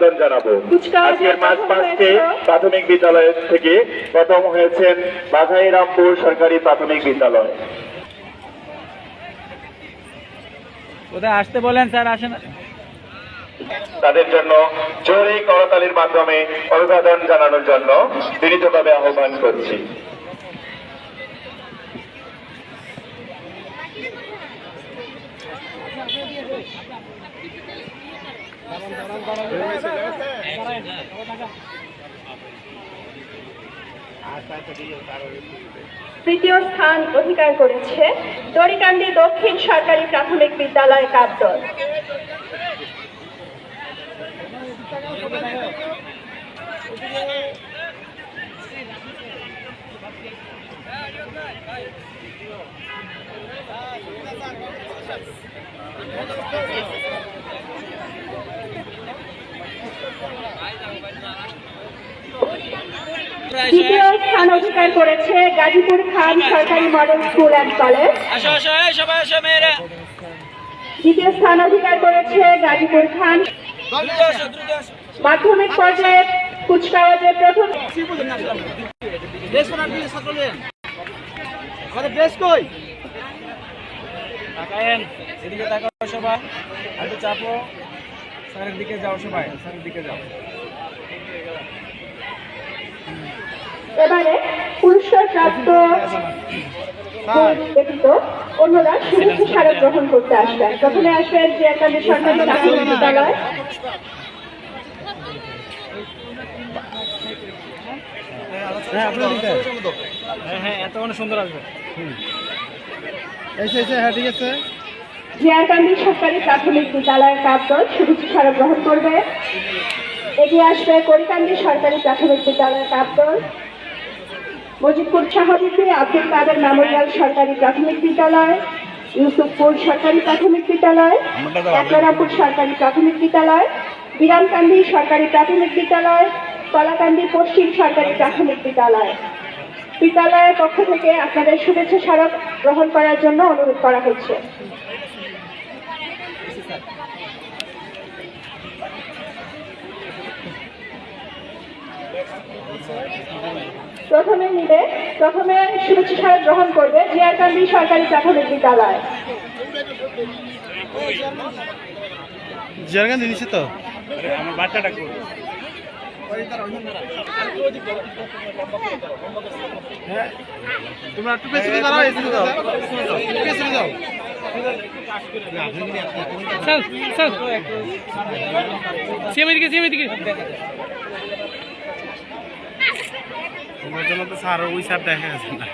অভিবাদন জানাব। আজকের মাস পাঁচকে প্রাথমিক বিদ্যালয় থেকে প্রথম হয়েছেন বাঘাইরামপুর সরকারি প্রাথমিক বিদ্যালয়। কোথায় আসতে বলেন স্যার আসেন। তাদের জন্য জোরে করতালির মাধ্যমে অভিবাদন জানানোর জন্য বিনীতভাবে আহ্বান করছি। তৃতীয় স্থান অধিকার করেছে দড়িকান্দি দক্ষিণ সরকারি প্রাথমিক বিদ্যালয় কাপদল। দ্বিতীয় স্থান অধিকার করেছে গাজীপুর খান সরকারি মডেল স্কুল অ্যান্ড কলেজ। দ্বিতীয় স্থান অধিকার করেছে গাজীপুর খান। মাধ্যমিক পর্যায়ে কুচকাওয়াজে প্রথম আমাদের ড্রেস কই? তাকায়েন এদিকে তাকাও সবাই। একটু চাপো। স্যারের দিকে যাও সবাই স্যারের দিকে যাও। এবারে পুরস্কার প্রাপ্ত ব্যতীত অন্যরা শুভেচ্ছা স্মারক গ্রহণ করতে আসবেন। প্রথমে আসবেন যে একাডেমি সরকারি প্রাথমিক বিদ্যালয়। হ্যাঁ হ্যাঁ হ্যাঁ এত অনেক সুন্দর আসবে। এসে এসে হ্যাঁ ঠিক আছে। জিয়ারকান্দি সরকারি প্রাথমিক বিদ্যালয়ের কাপদল শুভেচ্ছা স্মারক গ্রহণ করবে। এগিয়ে আসবে করিকান্দি সরকারি প্রাথমিক বিদ্যালয়ের কাপদল মজিদপুর শাহদিদি আব্দুল কাদের মেমোরিয়াল সরকারি প্রাথমিক বিদ্যালয়, ইউসুফপুর সরকারি প্রাথমিক বিদ্যালয় একলারাপুর সরকারি প্রাথমিক বিদ্যালয়, বিরামকান্দি সরকারি প্রাথমিক বিদ্যালয়, কলাকান্দি পশ্চিম সরকারি প্রাথমিক বিদ্যালয়। বিদ্যালয়ের পক্ষ থেকে আপনাদের শুভেচ্ছা স্মারক গ্রহণ করার জন্য অনুরোধ করা হচ্ছে। প্রথমে নিবে প্রথমে শুভেচ্ছা স্মারক গ্রহণ করবে জিয়ারকান্দি সরকারি প্রাথমিক বিদ্যালয়। জিয়ারগান জিনিস তো আমার বাচ্চাটা করব তোমরা একটু পেছনে দাঁড়াও এখানে দাও পেছনে যাও স্যার স্যার। সিএম এদিকে সিএম এদিকে। তোমার জন্য তো স্যার ওই স্যার দেখা গেছে না।